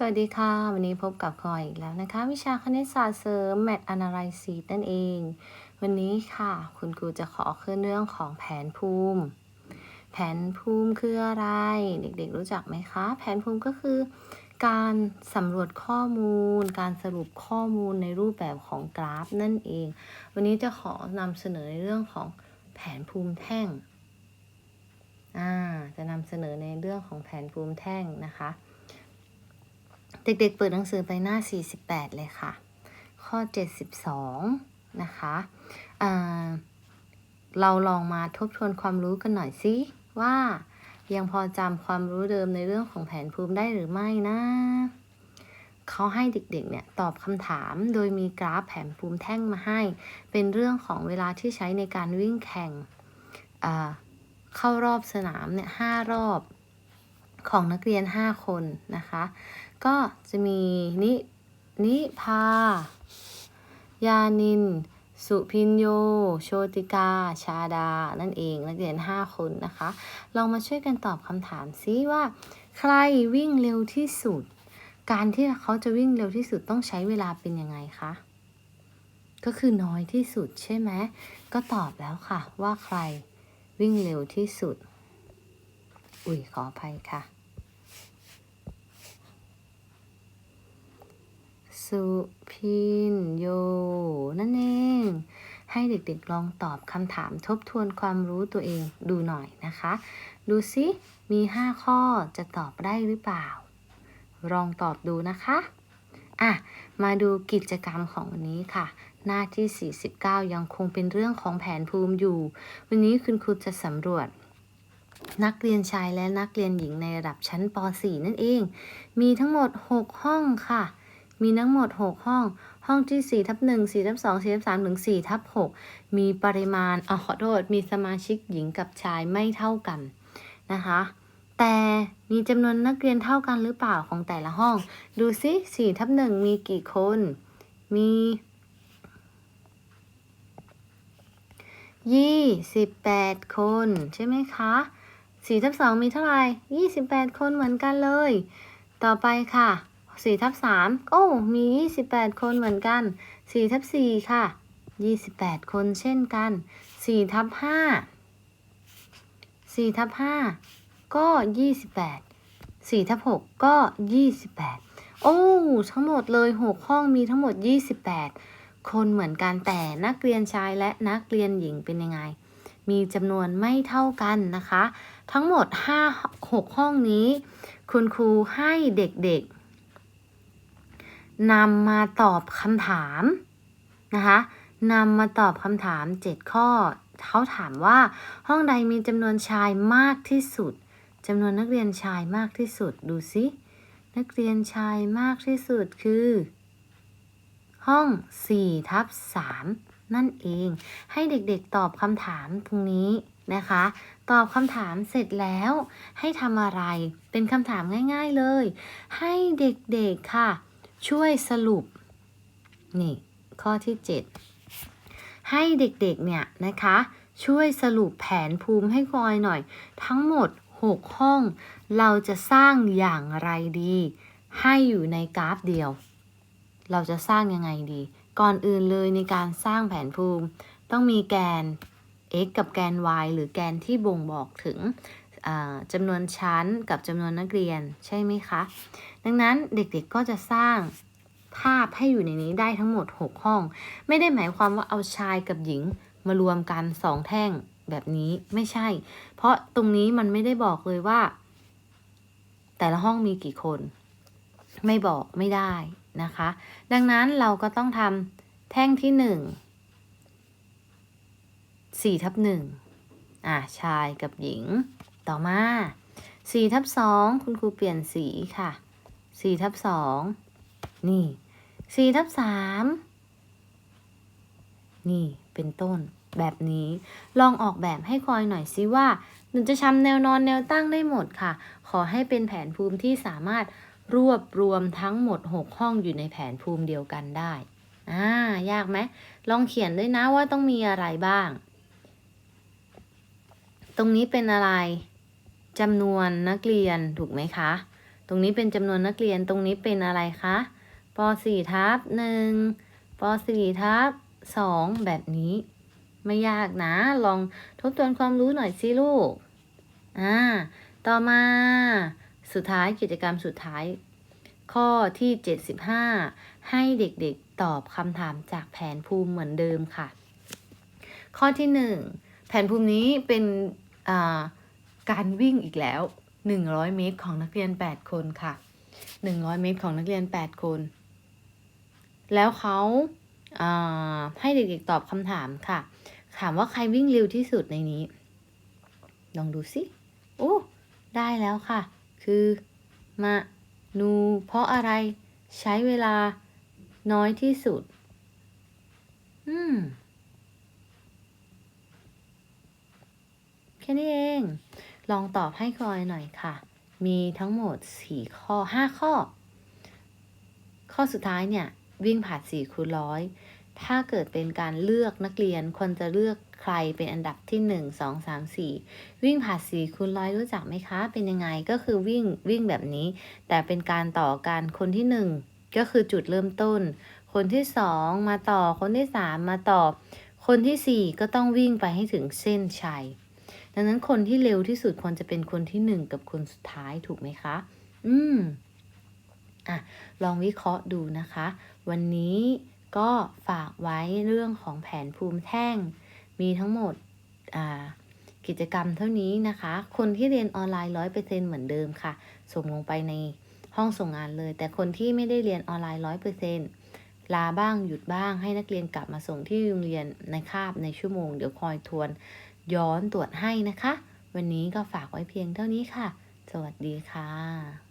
สวัสดีค่ะ วันนี้พบกับคอยอีกแล้วนะคะ วิชาคณิตศาสตร์เสริม Math Analysis นั่นเอง วันนี้ค่ะ คุณครูจะขอขึ้นเรื่องของแผนภูมิ แผนภูมิคืออะไร เด็กๆรู้จักไหมคะ แผนภูมิก็คือ การสำรวจข้อมูล การสรุปข้อมูลในรูปแบบของกราฟนั่นเอง วันนี้จะขอนำเสนอในเรื่องของแผนภูมิแท่งจะนำเสนอในเรื่องของแผนภูมิแท่งนะคะ เด็กๆเปิดหนังสือไปหน้า 48 เลยค่ะ ข้อ 72 นะคะเราลองมาทบทวนความรู้กันหน่อยสิว่ายังพอจำความรู้เดิมในเรื่องของแผนภูมิได้หรือไม่นะ เขาให้เด็กๆเนี่ยตอบคำถามโดยมีกราฟแผนภูมิแท่งมาให้ เป็นเรื่องของเวลาที่ใช้ในการวิ่งแข่งเข้ารอบสนามเนี่ยห้ารอบของนักเรียน 5 คนนะคะ ก็จะมีนินิพายานิน สุพินโย โชติกา ชาดา นั่นเองนักเรียน 5 คนนะคะ ลองมาช่วยกันตอบคำถามซิว่า ใครวิ่งเร็วที่สุด การที่เขาจะวิ่งเร็วที่สุดต้องใช้เวลาเป็นยังไงคะก็คือน้อยที่สุดใช่ไหม ก็ตอบแล้วค่ะ ว่าใครวิ่งเร็วที่สุด อุ้ยขออภัยค่ะ สุพินโย นั่นเอง ให้เด็กๆลองตอบคำถามทบทวนความรู้ตัวเองดูหน่อยนะคะ ดูซิมี 5 ข้อจะตอบได้หรือเปล่า ลองตอบดูนะคะอะมาดูกิจกรรมของวันนี้ค่ะ หน้าที่ 49 ยังคงเป็นเรื่องของแผนภูมิอยู่ วันนี้คุณครูจะสำรวจ นักเรียนชายและนักเรียนหญิงในระดับชั้นป .4 นั่นเอง มีทั้งหมด 6 ห้องค่ะ มีทั้งหมด 6 ห้อง ห้องที่4ทับ1 4ทับ2 4ทับ3ถึง4ทับ6มีปริมาณอ๋อขอโทษ มีสมาชิกหญิงกับชายไม่เท่ากันนะคะ แต่มีจำนวนนักเรียนเท่ากันหรือเปล่าของแต่ละห้อง ดูซิ4ทับ1มีกี่คน มี28คนใช่ไหมคะ4ทับ2มีเท่าไหร่28คนเหมือนกันเลย ต่อไปค่ะ 4ทับ3โอ้มี 28 คนเหมือนกัน4ทับ4ค่ะ 28 คนเช่นกัน4ทับ5 4ทับ5ก็ 28 4ทับ6ก็ 28 โอ้ ทั้งหมดเลย 6 ห้องมีทั้งหมด 28 คนเหมือนกันแต่นักเรียนชายและนักเรียนหญิงเป็นยังไง มีจำนวนไม่เท่ากันนะคะ ทั้งหมด 5 6 ห้องนี้ คุณครูให้เด็กๆ นำมาตอบคำถามนะคะนำมาตอบคำถาม 7 ข้อ เขาถามว่าห้องใดมีจำนวนชายมากที่สุดจำนวนนักเรียนชายมากที่สุดดูสินักเรียนชายมากที่สุดคือ ห้อง4ทับ3นั่นเอง ให้เด็กๆตอบคำถามตรงนี้นะคะ ตอบคำถามเสร็จแล้ว ให้ทำอะไรเป็นคำถามง่าย ๆเลย ให้เด็กๆค่ะ ช่วยสรุป นี่ ข้อที่ 7 ให้เด็กๆเนี่ยนะคะ ช่วยสรุปแผนภูมิให้คอยหน่อย ทั้งหมด 6 ห้อง เราจะสร้างอย่างไรดี ให้อยู่ในกราฟเดียว เราจะสร้างยังไงดี ก่อนอื่นเลยในการสร้างแผนภูมิ ต้องมีแกน x กับแกน y หรือแกนที่บ่งบอกถึง จำนวนชั้นกับจำนวนนักเรียนใช่ไหมคะ ดังนั้นเด็กๆก็จะสร้างภาพให้อยู่ในนี้ได้ทั้งหมด 6 ห้อง ไม่ได้หมายความว่าเอาชายกับหญิงมารวมกัน 2 แท่งแบบนี้ไม่ใช่ เพราะตรงนี้มันไม่ได้บอกเลยว่า แต่ละห้องมีกี่คน ไม่บอกไม่ได้นะคะ ดังนั้นเราก็ต้องทำแท่งที่หนึ่งสี่ทับหนึ่งอะชายกับหญิง ต่อมาสี่ทับสองคุณครูเปลี่ยนสีค่ะสี่ทับสองนี่สี่ทับสามนี่เป็นต้นแบบนี้ลองออกแบบให้คอยหน่อยซิว่าหนูจะทำแนวนอนแนวตั้งได้หมดค่ะ ขอให้เป็นแผนภูมิที่สามารถรวบรวมทั้งหมด 6 ห้องอยู่ในแผนภูมิเดียวกันได้อ่ายากไหมลองเขียนด้วยนะว่าต้องมีอะไรบ้าง ตรงนี้เป็นอะไร จำนวนนักเรียนถูกไหมคะ ตรงนี้เป็นจำนวนนักเรียนตรงนี้เป็นอะไรคะป .4 ทับ1ป .4 ทับ2แบบนี้ ไม่ยากนะ ลองทบทวนความรู้หน่อยสิลูก อ่า ต่อมาสุดท้ายกิจกรรมสุดท้าย ข้อที่ 75 ให้เด็กๆตอบคำถามจากแผนภูมิเหมือนเดิมค่ะ ข้อที่ 1 แผนภูมินี้เป็นอ่า การวิ่งอีกแล้ว 100 เมตรของนักเรียน 8 คนค่ะ 100 เมตรของนักเรียน 8 คน แล้วเขาาให้เด็กๆตอบคำถามค่ะ ถามว่าใครวิ่งเร็วที่สุดในนี้ ลองดูสิโอ้ได้แล้วค่ะ คือมานูเพราะอะไรใช้เวลาน้อยที่สุด อืม แค่นี้เอง ลองตอบให้คอยหน่อยค่ะ มีทั้งหมด 4 ข้อ 5 ข้อ ข้อสุดท้ายเนี่ย วิ่งผ่าน4คูณร้อยถ้าเกิดเป็นการเลือกนักเรียนควรจะเลือกใครเป็นอันดับที่ 1 2 3 4 วิ่งผ่าน4คูณร้อยรู้จักไหมคะ เป็นยังไงก็คือวิ่งวิ่งแบบนี้ แต่เป็นการต่อกันคนที่ 1 ก็คือจุดเริ่มต้น คนที่ 2 มาต่อคนที่ 3 มาต่อ คนทีสี่4 ก็ต้องวิ่งไปให้ถึงเส้นชัย ดังนั้นคนที่เร็วที่สุดควรจะเป็นคนที่1กับคนสุดท้ายถูกไหมคะ อืมอะลองวิเคราะห์ดูนะคะ วันนี้ก็ฝากไว้เรื่องของแผนภูมิแท่ง มีทั้งหมดอ่ากิจกรรมเท่านี้นะคะ คนที่เรียนออนไลน์ร้อยเปอร์เซ็นเหมือนเดิมค่ะ ส่งลงไปในห้องส่งงานเลย แต่คนที่ไม่ได้เรียนออนไลน์ร้อยเปอร์เซ็นลาบ้างหยุดบ้างให้นักเรียนกลับมาส่งที่โรงเรียนในคาบในชั่วโมง เดี๋ยวคอยทวน ย้อนตรวจให้นะคะ วันนี้ก็ฝากไว้เพียงเท่านี้ค่ะ สวัสดีค่ะ